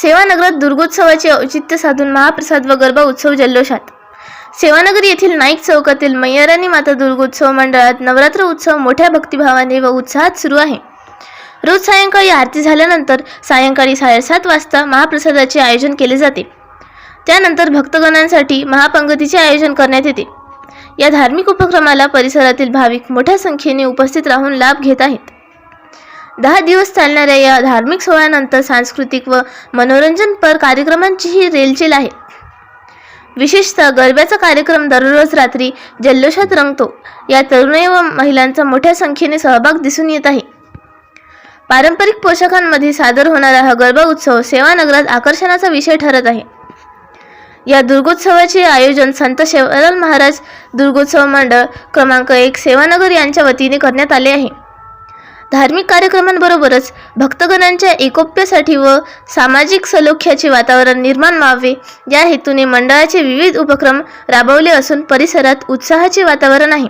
सेवानगरात दुर्गोत्सवाचे औचित्य साधून महाप्रसाद व गरबा उत्सव जल्लोषात. सेवानगर येथील नाईक चौकातील मैयाराणी माता दुर्गोत्सव मंडळात नवरात्र उत्सव मोठ्या भक्तिभावाने व उत्साहात सुरू आहे. रोज सायंकाळी आरती झाल्यानंतर सायंकाळी साडेसात वाजता महाप्रसादाचे आयोजन केले जाते. त्यानंतर भक्तगणांसाठी महापंगतीचे आयोजन करण्यात येते. या धार्मिक उपक्रमाला परिसरातील भाविक मोठ्या संख्येने उपस्थित राहून लाभ घेत आहेत. दहा दिवस चालणाऱ्या या धार्मिक सोहळ्यानंतर सांस्कृतिक व मनोरंजनपर कार्यक्रमांचीही रेलचेल आहे. विशेषतः गरब्याचा कार्यक्रम दररोज रात्री जल्लोषात रंगतो. या तरुणाई व महिलांचा मोठ्या संख्येने सहभाग दिसून येत आहे. पारंपरिक पोशाखांमध्ये सादर होणारा हा गरबा उत्सव सेवानगरात आकर्षणाचा विषय ठरत आहे. या दुर्गोत्सवाचे आयोजन संत शेवालाल महाराज दुर्गोत्सव मंडळ क्रमांक एक सेवानगर यांच्या वतीने करण्यात आले आहे. धार्मिक कार्यक्रमांबरोबरच भक्तगणांच्या एकोप्यासाठी व सामाजिक सलोख्याचे वातावरण निर्माण व्हावे. या हेतूने मंडळाचे विविध उपक्रम राबवले असून परिसरात उत्साहाचे वातावरण आहे.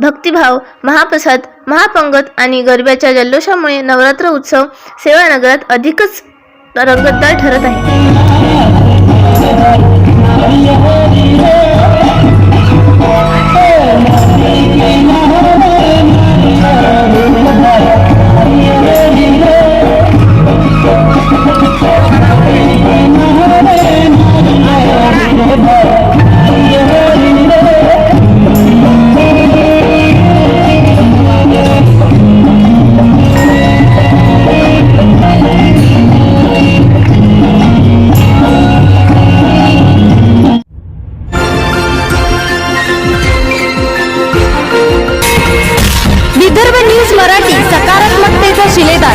भक्तिभाव महाप्रसाद महापंगत आणि गरब्याच्या जल्लोषामुळे नवरात्र उत्सव सेवानगरात अधिकच रंगतदार ठरत आहे. शिलेदार.